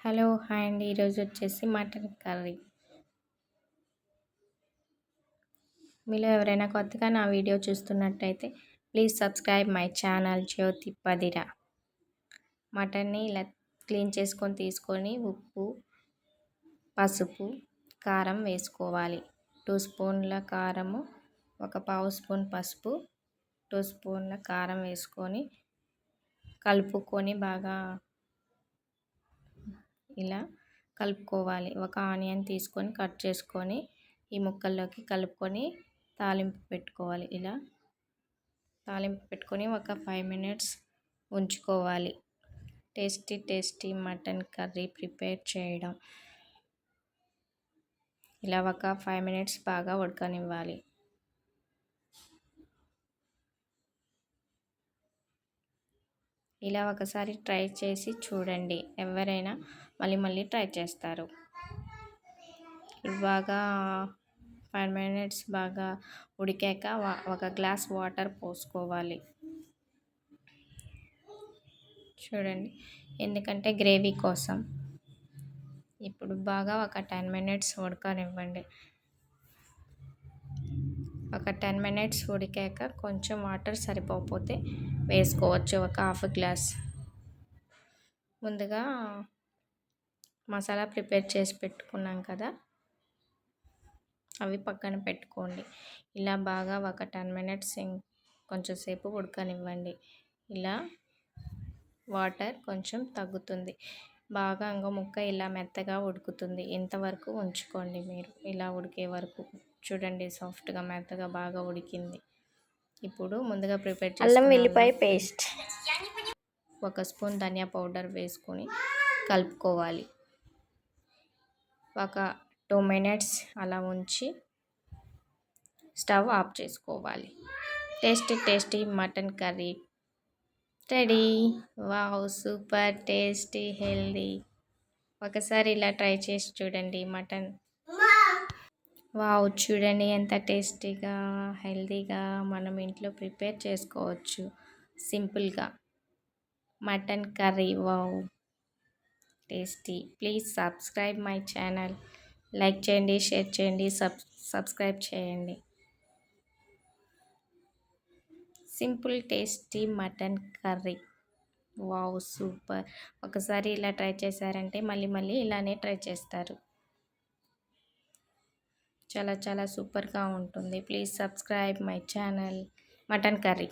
Hello hi అండి. ఈరోజు వచ్చేసి మటన్ కర్రీ. మీలో ఎవరైనా కొత్తగా నా వీడియో చూస్తున్నట్టయితే please subscribe my channel Jyothi పదిరా. మటన్ని ఇలా క్లీన్ చేసుకొని తీసుకొని ఉప్పు పసుపు కారం వేసుకోవాలి. టూ స్పూన్ల కారము ఒక పావు స్పూన్ పసుపు టూ స్పూన్ల కారం వేసుకొని కలుపుకొని బాగా ఇలా కలుపుకోవాలి. ఒక ఆనియన్ తీసుకొని కట్ చేసుకొని ఈ ముక్కల్లోకి కలుపుకొని తాలింపు పెట్టుకోవాలి. ఇలా తాలింపు పెట్టుకొని ఒక ఫైవ్ మినిట్స్ ఉంచుకోవాలి. Tasty tasty mutton curry prepare చేయడం. ఇలా ఒక ఫైవ్ మినిట్స్ బాగా ఉడకనివ్వాలి. ఇలా ఒకసారి ట్రై చేసి చూడండి. ఎవరైనా మళ్ళీ మళ్ళీ ట్రై చేస్తారు. బాగా ఫైవ్ మినిట్స్ బాగా ఉడికాక ఒక గ్లాస్ వాటర్ పోసుకోవాలి. చూడండి. ఎందుకంటే గ్రేవీ కోసం. ఇప్పుడు బాగా ఒక టెన్ మినిట్స్ ఉడకనివ్వండి. ఒక టెన్ మినిట్స్ ఉడికాక కొంచెం వాటర్ సరిపోతే వేసుకోవచ్చు ఒక హాఫ్ గ్లాస్. ముందుగా మసాలా ప్రిపేర్ చేసి పెట్టుకున్నాం కదా అవి పక్కన పెట్టుకోండి. ఇలా బాగా ఒక టెన్ మినిట్స్ కొంచెంసేపు ఉడకనివ్వండి. ఇలా వాటర్ కొంచెం తగ్గుతుంది. బాగా ఇంకో ముక్క ఇలా మెత్తగా ఉడుకుతుంది. ఇంతవరకు ఉంచుకోండి మీరు. ఇలా ఉడికే వరకు. చూడండి సాఫ్ట్గా మెత్తగా బాగా ఉడికింది. ఇప్పుడు ముందుగా ప్రిపేర్ అల్లం వెల్లిపాయ పేస్ట్. ఒక స్పూన్ ధనియా పౌడర్ వేసుకొని కలుపుకోవాలి. ఒక టూ మినిట్స్ అలా ఉంచి స్టవ్ ఆఫ్ చేసుకోవాలి. Tasty tasty mutton curry. Ready? Wow! Super tasty healthy. ఒకసారి ఇలా ట్రై చేసి చూడండి మటన్. వావ్ చూడండి ఎంత టేస్టీగా హెల్తీగా మనం ఇంట్లో ప్రిపేర్ చేసుకోవచ్చు. సింపుల్గా. Mutton curry wow. Tasty. Please subscribe my channel. Like చేయండి షేర్ చేయండి సబ్ సబ్స్క్రైబ్ చేయండి. Simple tasty mutton curry. Wow super. ఒకసారి ఇలా ట్రై చేశారంటే మళ్ళీ మళ్ళీ ఇలానే ట్రై చేస్తారు. చాలా చాలా సూపర్గా ఉంటుంది. Please subscribe my channel. Mutton curry.